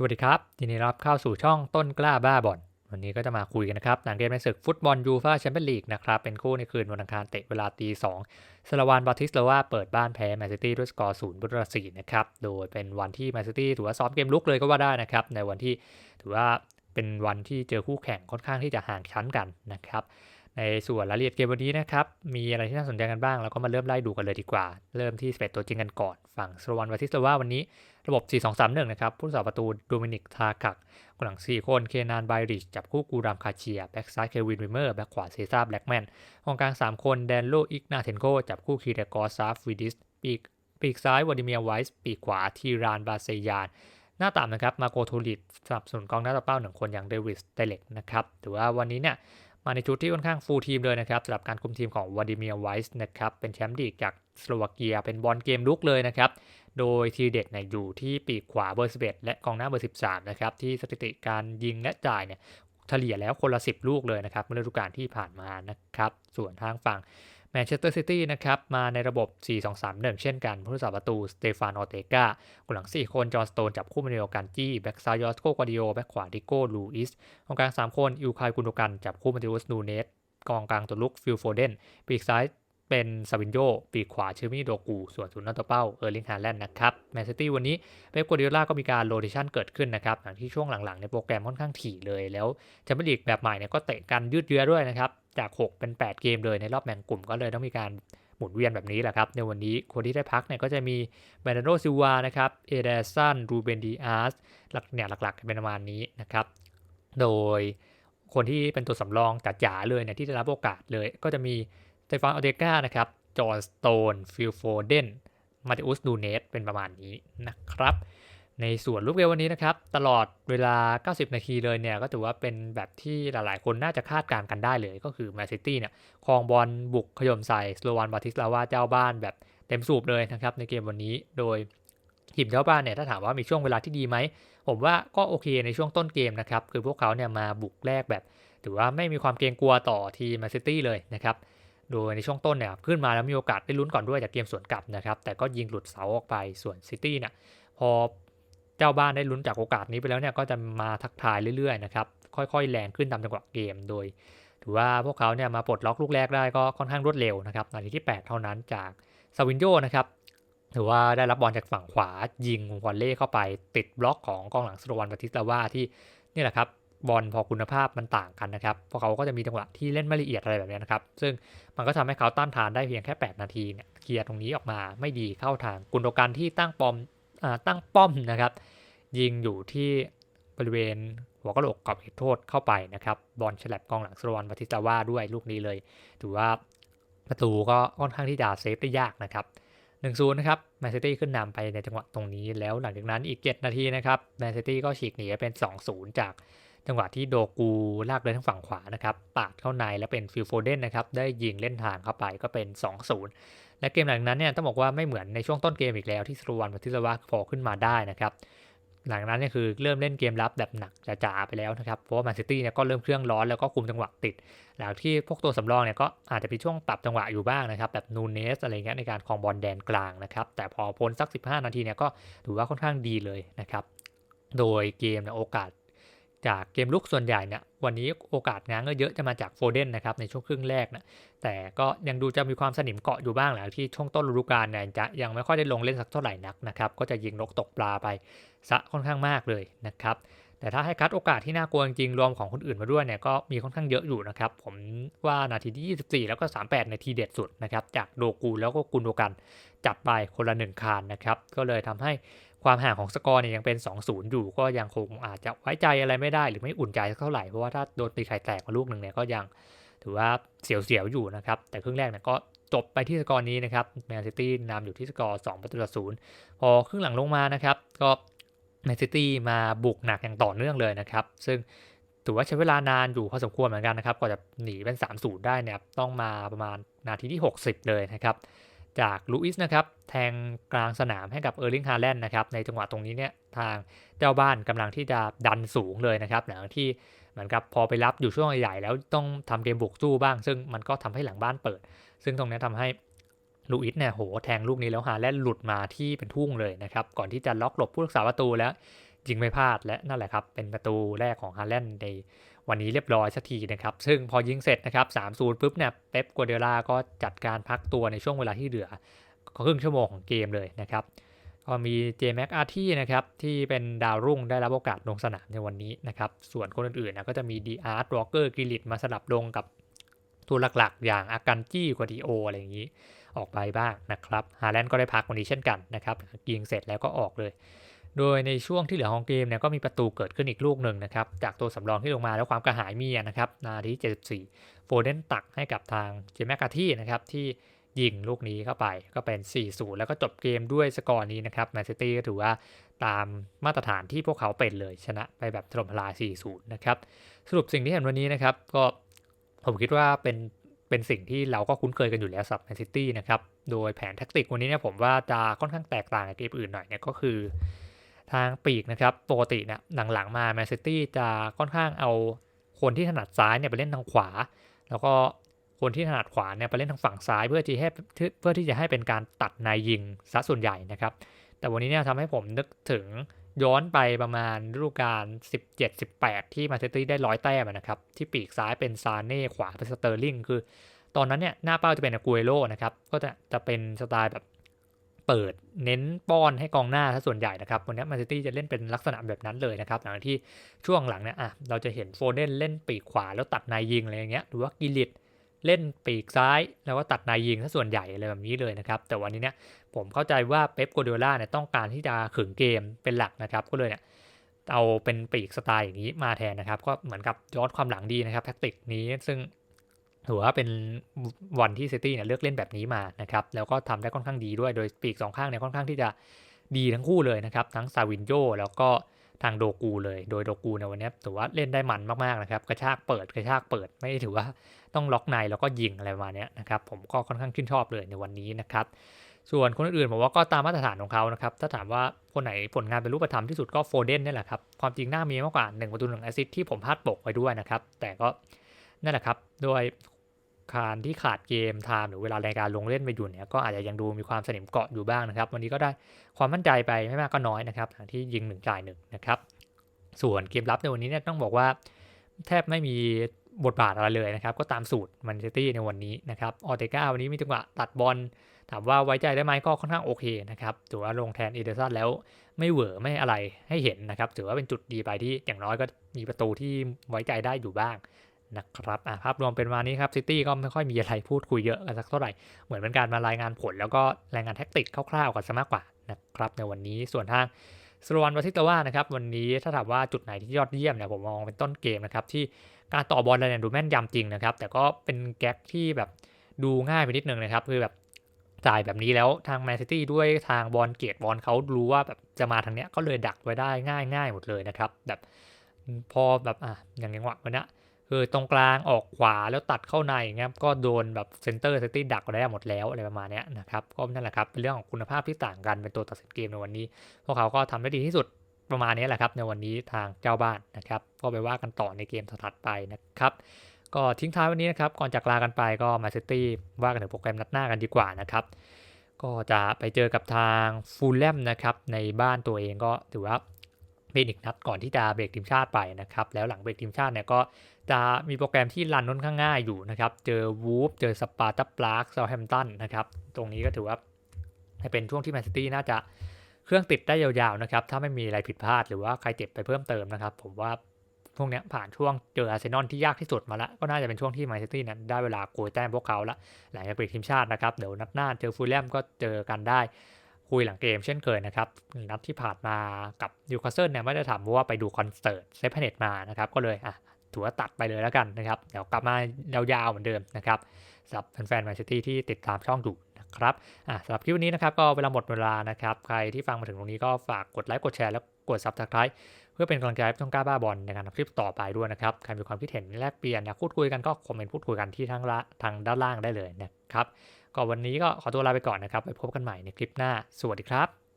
สวัสดีครับยินดีรับเข้าสู่ช่องต้นกล้าบ้าบอลวันนี้ก็จะมาคุยกันนะครับ หลังเกมในศึกฟุตบอลยูฟ่าแชมเปี้ยนลีกนะครับ เป็นคู่ในคืนวันอังคารเตะเวลาตีสองสลาวานบาติสลาวาเปิดบ้านแพ้แมนซิตี้ด้วยสกอร์ศูนย์ประตูสี่นะครับ โดยเป็นวันที่แมนซิตี้ถือว่าซ้อมเกมลุกเลยก็ว่าได้นะครับ ในวันที่ถือว่าเป็นวันที่เจอคู่แข่งค่อนข้างที่จะห่างชั้นกันนะครับ ในส่วนรายละเอียดเกมวันนี้นะครับ มีอะไรที่น่าสนใจกันบ้างเราก็มาเริ่มไล่ดูกันเลยดีกว่า เริ่มที่สเปตตัวจริงกันก่อน ฝั่งสโลวันวาติสลาวาวันนี้ ระบบ 4-2-3-1 นะครับ ผู้สาประตูโดมินิกทากักกหลัง 4 คน เคนานไบริช จับคู่กูรามคาเชีย แบ็กซ้ายเควินวิเมอร์ แบ็กขวาเซซ่าแบล็กแมนกองกลาง 3 คน แดนโลอิกนาเทนโก จับคู่คีเดกอซาฟวิดิส ปีกปีกซ้ายวอดิเมียไวส์ ปีกขวาทีรานบาเซยาน หน้าต่ำนะครับ มาโกโทลิดสนับสนุนกองหน้าตัวเป้าหนึ่งคนอย่างเดวิสเตเล็กนะครับ ถือว่าวันนี้เนี่ยมาในชุดที่ค่อนข้างฟูลทีมเลยนะครับสำหรับการคุมทีมของวลาดิเมียร์ไวส์นะครับเป็นแชมป์ลีกจากสโลวาเกียเป็นบอลเกมลุกเลยนะครับ โดยทีเด็ดเนี่ยอยู่ที่ปีกขวาเบอร์ 11 และกองหน้าเบอร์ 13 นะครับ ที่สถิติการยิงและจ่ายเนี่ยเฉลี่ยแล้วคนละ 10 ลูกเลยนะครับเมื่อฤดูกาลที่ผ่านมานะครับ ส่วนทางฝั่งแมนเชสเตอร์ซิตี้นะครับมาในระบบ 4-2-3-1 เช่นกันผู้รักษาประตูสเตฟานอเตกากุหลัง 4 คน จอห์นสโตน จับคู่มาเดียวกันจี้ แบ็กซ้ายยอสโกกวาดิโอ แบ็กขวาดิโก้ลูอิสกองกลาง 3 คนอิวคายกุนโดกัน จับคู่มาดิอุสนูเนสกองกลางตัวลุกฟิลโฟเดนปีกซ้าย เป็นซาวินโยปีขวาเชอร์มี่โดกู ส่วนศูนย์นัตัวเป้าเออร์ลิงฮาแลนด์นะครับแมนซิตี้วันนี้เป๊ปกัวดิโอลาก็มีการโรเทชันเกิดขึ้นนะครับหลังที่ช่วงหลังๆในโปรแกรมค่อนข้างถี่เลยแล้วแชมเปี้ยนลีกแบบใหม่เนี่ยก็เตะกันยืดเยื้อด้วยนะครับจาก 6 เป็น 8 เกมเลยในรอบแบ่งกลุ่มก็เลยต้องมีการหมุนเวียนแบบนี้แหละครับ ในวันนี้คนที่ได้พักเนี่ยก็จะมีแบรนโดซิวานะครับเอเดสันรูเบนดีอาร์สหลักเนี่ยหลักๆเป็นประมาณนี้นะครับโดยคนที่เป็นตัวสำรองจ๋าๆเลยเนี่ยที่ได้รับโอกาสเลยก็จะมี เตฟานอเดกานะครับ จอห์นสโตน ฟิลโฟเดน มาติอุสนูเนส เป็นประมาณนี้นะครับ ในส่วนลูกเกมวันนี้นะครับ ตลอดเวลา 90 นาทีเลยเนี่ย ก็ถือว่าเป็นแบบที่หลายๆ คนน่าจะคาดการณ์กันได้เลย ก็คือแมนซิตี้เนี่ยครองบอลบุกขย่มใส่สโลวันบาติสลาวาเจ้าบ้านแบบเต็มสูบเลยนะครับในเกมวันนี้ โดยทีมเจ้าบ้านเนี่ยถ้าถามว่ามีช่วงเวลาที่ดีไหม ผมว่าก็โอเคในช่วงต้นเกมนะครับ คือพวกเขาเนี่ยมาบุกแรกแบบ ถือว่าไม่มีความเกรงกลัวต่อทีมแมนซิตี้เลยนะครับ โดยในช่วงต้นเนี่ยขึ้นมาแล้วมีโอกาสได้ลุ้นก่อนด้วยจากเกมสวนกลับนะครับ แต่ก็ยิงหลุดเสาออกไปส่วนซิตี้เนี่ยพอเจ้าบ้านได้ลุ้นจากโอกาสนี้ไปแล้วเนี่ยก็จะมาทักทายเรื่อยๆนะครับค่อยๆ แรงขึ้นตามจังหวะเกมโดย ถือว่าพวกเขาเนี่ยมาปลดล็อกลูกแรกได้ก็ค่อนข้างรวดเร็วนะครับนาทีที่ 8 เท่านั้นจากซาวินโยนะครับถือว่าได้รับบอลจากฝั่งขวายิงวอลเล่เข้าไปติดบล็อกของกองหลังสโลวันบาติสลาว่าที่นี่แหละครับ บอลพอคุณภาพมันต่างกันนะครับเพราะเขาก็จะมีจังหวะที่เล่นไม่ละเอียดอะไรแบบนี้นะครับ ซึ่งมันก็ทำให้เขาต้านทานได้เพียงแค่ 8 นาทีเนี่ยเคลียร์ตรงนี้ออกมาไม่ดีเข้าทางกุนโดกันที่ตั้งปอมตั้งป้อมนะครับ ยิงอยู่ที่บริเวณหัวกะโหลกกรอบเขตโทษเข้าไปนะครับ บอลฉลับกองหลังสโลวันบาติสลาวาด้วยลูกนี้เลย ถือว่าประตูก็ค่อนข้างที่จะเซฟได้ยากนะครับ1นศูนย์นะครับแมนซิตี้ขึ้นนำไปในจังหวะตรงนี้แล้วหลังจากนั้นอีก 7 นาทีนะครับแมนซิตี้ก็ฉีกหนีเป็น 2-0 จาก จังหวะที่โดกูลากเลยทั้งฝั่งขวานะครับปาดเข้าในแล้วเป็นฟิลโฟเดนนะครับได้ยิงเล่นทางเข้าไปก็เป็น 2-0 และเกมหลังนั้นเนี่ยต้องบอกว่าไม่เหมือนในช่วงต้นเกมอีกแล้วที่สโวันพัทิสวาพอขึ้นมาได้นะครับหลังนั้นเนี่ยคือเริ่มเล่นเกมรับแบบหนักจ๋าๆไปแล้วนะครับเพราะว่าแมนซิตี้เนี่ยก็เริ่มเครื่องร้อนแล้วก็คุมจังหวะติด หลังที่พวกตัวสำรองเนี่ยก็อาจจะมีช่วงปรับจังหวะอยู่บ้างนะครับแบบนูเนสอะไรเงี้ยในการครองบอลแดนกลางนะครับแต่พอพ้นสัก 15 นาทีเนี่ยก็ถือว่าค่อนข้างดีเลยนะครับโดยเกมเนี่ยโอกาส จากเกมลุกส่วนใหญ่เนี่ยวันนี้โอกาสง้างก็เยอะจะมาจากโฟเดนนะครับในช่วงครึ่งแรกนะแต่ก็ยังดูจะมีความสนิมเกาะอยู่บ้างหลังที่ช่วงต้นฤดูกาลเนี่ยจะยังไม่ค่อยได้ลงเล่นสักเท่าไหร่นักนะครับก็จะยิงนกตกปลาไปซะค่อนข้างมากเลยนะครับแต่ถ้าให้คัดโอกาสที่น่ากลัวจริงรวมของคนอื่นมาด้วยเนี่ยก็มีค่อนข้างเยอะอยู่นะครับ ผมว่านาทีที่ 24 แล้วก็ 38 นาทีเด็ดสุดนะครับจากโดกูแล้วก็กุนโดกันจัดไปคนละหนึ่งคานนะครับก็เลยทำให้ ความห่างของสกอร์เนี่ยยังเป็น 2-0 อยู่ก็ยังคงอาจจะไว้ใจอะไรไม่ได้หรือไม่อุ่นใจเท่าไหร่เพราะว่าถ้าโดนตีไข่แตกมาลูกหนึ่งเนี่ยก็ยังถือว่าเสียวๆอยู่นะครับแต่ครึ่งแรกเนี่ยก็จบไปที่สกอร์นี้นะครับแมนซิตี้นำอยู่ที่สกอร์2ประตูต่อศูนย์พอครึ่งหลังลงมานะครับก็แมนซิตี้มาบุกหนักอย่างต่อเนื่องเลยนะครับ ซึ่งถือว่าใช้เวลานานอยู่พอสมควรเหมือนกันนะครับกว่าจะหนีเป็น3-0ได้เนี่ยต้องมาประมาณนาทีที่ 60 เลยนะครับ จากลูอิสนะครับแทงกลางสนามให้กับเออร์ลิงฮาแลนด์นะครับในจังหวะตรงนี้เนี่ยทางเจ้าบ้านกำลังที่จะดันสูงเลยนะครับหลังที่เหมือนกับพอไปรับอยู่ช่วงใหญ่แล้วต้องทำเกมบุกสู้บ้าง ซึ่งมันก็ทำให้หลังบ้านเปิด ซึ่งตรงนี้ทำให้ลูอิสเนี่ยโหแทงลูกนี้แล้วฮาแลนด์หลุดมาที่เป็นทุ่งเลยนะครับก่อนที่จะล็อกหลบผู้รักษาประตูแล้วยิงไม่พลาดและนั่นแหละครับเป็นประตูแรกของฮาแลนด์ใน วันนี้เรียบร้อยสักทีนะครับ ซึ่งพอยิงเสร็จนะครับ3-0ปุ๊บเนี่ยเป๊ปกัวเดล่าก็จัดการพักตัวในช่วงเวลาที่เหลือครึ่งชั่วโมงของเกมเลยนะครับ ก็มีเจแม็กอาร์ที่นะครับที่เป็นดาวรุ่งได้รับโอกาสลงสนามในวันนี้นะครับ ส่วนคนอื่นๆนะก็จะมีดีอาร์ตวอลเกอร์กิลิตมาสลับลงกับตัวหลักๆ อย่างอากันจี้กวาดิโออะไรอย่างนี้ออกไปบ้างนะครับ ฮาแลนด์ก็ได้พักวันนี้เช่นกันนะครับยิงเสร็จแล้วก็ออกเลย โดยในช่วงที่เหลือของเกมเนี่ยก็มีประตูเกิดขึ้นอีกลูกหนึ่งนะครับ จากตัวสำรองที่ลงมาแล้วความกระหายมีนะครับนาที74 โฟเดนตักให้กับทางเจแมกกาที่นะครับที่ยิงลูกนี้เข้าไปก็เป็น 4-0 แล้วก็จบเกมด้วยสกอร์นี้นะครับแมนซิตี้ก็ถือว่าตามมาตรฐานที่พวกเขาเป็นเลยชนะไปแบบถล่มทลาย 4-0 นะครับ สรุปสิ่งที่เห็นวันนี้นะครับ ก็ผมคิดว่าเป็นเป็นสิ่งที่เราก็คุ้นเคยกันอยู่แล้วสำหรับแมนซิตี้นะครับ โดยแผนแท็กติกวันนี้เนี่ยผมว่าจะค่อนข้างแตกต่างจากเกมอื่นหน่อยเนี่ยก็คือ ทางปีกนะครับปกติเนี่ยหลังๆมาแมนซิตี้จะค่อนข้างเอาคนที่ถนัดซ้ายเนี่ยไปเล่นทางขวา แล้วก็คนที่ถนัดขวาเนี่ยไปเล่นทางฝั่งซ้ายเพื่อที่ให้เพื่อที่จะให้เป็นการตัดนายยิงซะส่วนใหญ่นะครับ แต่วันนี้เนี่ยทำให้ผมนึกถึงย้อนไปประมาณฤดูกาล17-18 ที่มาเตตี้ได้ร้อยแต้มนะครับ ที่ปีกซ้ายเป็นซาเน่ขวาเป็นสเตอร์ลิงคือ ตอนนั้นเนี่ยหน้าเป้าจะเป็นอากูเอโร่นะครับ ก็จะจะเป็นสไตล์แบบ เปิดเน้นป้อนให้กองหน้าซะส่วนใหญ่นะครับวันนี้มาเตตี้จะเล่นเป็นลักษณะแบบนั้นเลยนะครับหลังที่ช่วงหลังเนี่ยอะเราจะเห็นโฟเดนเล่นปีกขวาแล้วตัดนายยิงอะไรอย่างเงี้ยหรือว่ากิลิตเล่นปีกซ้ายแล้วก็ตัดนายยิงซะส่วนใหญ่อะไรแบบนี้เลยนะครับแต่วันนี้เนี่ยผมเข้าใจว่าเป๊ปโกเดล่าเนี่ยต้องการที่จะขึงเกมเป็นหลักนะครับก็เลยเนี่ยเอาเป็นปีกสไตล์อย่างนี้มาแทนนะครับ ก็เหมือนกับย้อนความหลังดีนะครับแท็กติกนี้ซึ่ง ถือว่าเป็นวันที่ซิตี้เนี่ยเลือกเล่นแบบนี้มานะครับแล้วก็ทำได้ค่อนข้างดีด้วยโดยปีกสองข้างเนี่ยค่อนข้างที่จะดีทั้งคู่เลยนะครับ ทั้งซาวินโยแล้วก็ทางโดกูเลย โดยโดกูในวันนี้ถือว่าเล่นได้มันมากๆนะครับ กระชากเปิดกระชากเปิดไม่ถือว่าต้องล็อกในแล้วก็ยิงอะไรประมาณนี้นะครับผมก็ค่อนข้างชื่นชอบเลยในวันนี้นะครับ ส่วนคนอื่นผมว่าก็ตามมาตรฐานของเขานะครับถ้าถามว่าคนไหนผลงานเป็นรูปธรรมที่สุดก็โฟเดนนี่แหละครับความจริงน่ามีมากกว่า1ประตูหนึ่งแอซิสที่ผมพลาดปกไว้ด้วยนะครับแต่ก็นั่นแหละครับโดย การที่ขาดเกมไทม์หรือเวลารายการลงเล่นไปอยู่เนี่ยก็อาจจะยังดูมีความสนิมเกาะอยู่บ้างนะครับ วันนี้ก็ได้ความมั่นใจไปไม่มากก็น้อยนะครับที่ยิงหนึ่งจ่ายหนึ่งนะครับส่วนเกมรับในวันนี้เนี่ยต้องบอกว่า แทบไม่มีบทบาทอะไรเลยนะครับ ก็ตามสูตรมันเชตี้ในวันนี้นะครับออเตกาวันนี้มีจังหวะตัดบอลถามว่าไว้ใจได้ไหมก็ค่อนข้างโอเคนะครับถือว่าลงแทนอีเดอร์ซันแล้วไม่เหวอไม่อะไรให้เห็นนะครับถือว่าเป็นจุดดีไปที่อย่างน้อยก็มีประตูที่ไว้ใจได้อยู่บ้าง นะครับภาพรวมเป็นวันนี้ครับซิตี้ก็ไม่ค่อยมีอะไรพูดคุยเยอะกันสักเท่าไหร่ เหมือนเป็นการมารายงานผล แล้วก็รายงานแท็กติกคร่าวๆกันซะมากกว่านะครับในวันนี้ส่วนทางสโลวันวัติตว่านะครับวันนี้ถ้าถามว่าจุดไหนที่ยอดเยี่ยมเนี่ยผมมองเป็นต้นเกมนะครับที่การต่อบอลอะไรเนี่ยดูแม่นยำจริงนะครับแต่ก็เป็นแก๊กที่แบบดูง่ายไปนิดนึงนะครับคือแบบจ่ายแบบนี้แล้วทางแมนซิตี้ด้วยทางบอลเกตบอลเขารู้ว่าแบบจะมาทางเนี้ยก็เลยดักไว้ได้ง่ายง่ายหมดเลยนะครับแบบพอแบบอะอย่างจังวะวันนี้ คือตรงกลางออกขวาแล้วตัดเข้าในเงี้ยก็โดนแบบเซนเตอร์เซตี้ดักได้หมดแล้วอะไรประมาณนี้นะครับก็นั่นแหละครับเป็นเรื่องของคุณภาพที่ต่างกันเป็นตัวตัดสินเกมในวันนี้ พวกเขาก็ทำได้ดีที่สุดประมาณนี้แหละครับในวันนี้ทางเจ้าบ้านนะครับก็ไปว่ากันต่อในเกมถัดไปนะครับก็ทิ้งท้ายวันนี้นะครับก่อนจากลากันไปก็มาซิตี้ว่ากันถึงโปรแกรมนัดหน้ากันดีกว่านะครับก็จะไปเจอกับทางฟูลแลมนะครับในบ้านตัวเองก็ถือว่าเป็นอีกนัดก่อนที่จะเบรกทีมชาติไปนะครับแล้วหลังเบรกทีมชาติเนี่ยก็ จะมีโปรแกรมที่รันน้นข้างง่ายอยู่นะครับ เจอวูฟเจอสปาร์ตัปลาร์กเซาแฮมตันนะครับ ตรงนี้ก็ถือว่าให้เป็นช่วงที่แมนซิตี้น่าจะเครื่องติดได้ยาวๆนะครับ ถ้าไม่มีอะไรผิดพลาดหรือว่าใครเจ็บไปเพิ่มเติมนะครับ ผมว่าพวกนี้ผ่านช่วงเจออาร์เซนอลที่ยากที่สุดมาแล้วก็น่าจะเป็นช่วงที่แมนซิตี้นั้นได้เวลาโกยแต้มพวกเขาละหลังจากเบรกทีมชาตินะครับเดี๋ยวนัดหน้าเจอฟูลแลมก็เจอกันได้คุยหลังเกมเช่นเคยนะครับนัดที่ผ่านมากับนิวคาสเซิลเนี่ยไม่ได้ถามว่าไปดูคอนเสิร์ตเซฟเนตมานะครับก็เลยอะ ถือว่าตัดไปเลยแล้วกันนะครับ เดี๋ยวกลับมายาวๆเหมือนเดิมนะครับสำหรับแฟนๆแมนซิตี้ที่ติดตามช่องดูนะครับอ่าสำหรับคลิปนี้นะครับก็เวลาหมดเวลานะครับ ใครที่ฟังมาถึงตรงนี้ก็ฝากกดไลค์กดแชร์แล้วกดซับสไคร b ์เพื่อเป็นกำลังใจให้ช่องกล้าบ้าบอลในการทำคลิปต่อไปด้วยนะครับ ใครมีความคิดเห็นแลกเปลี่ยนอยากพูดคุยกันก็คอมเมนต์พูดคุยกันที่ทางละทางด้านล่างได้เลยนะครับ ก็วันนี้ก็ขอตัวลาไปก่อนนะครับไปพบกันใหม่ในคลิปหน้า สวัสดีครับ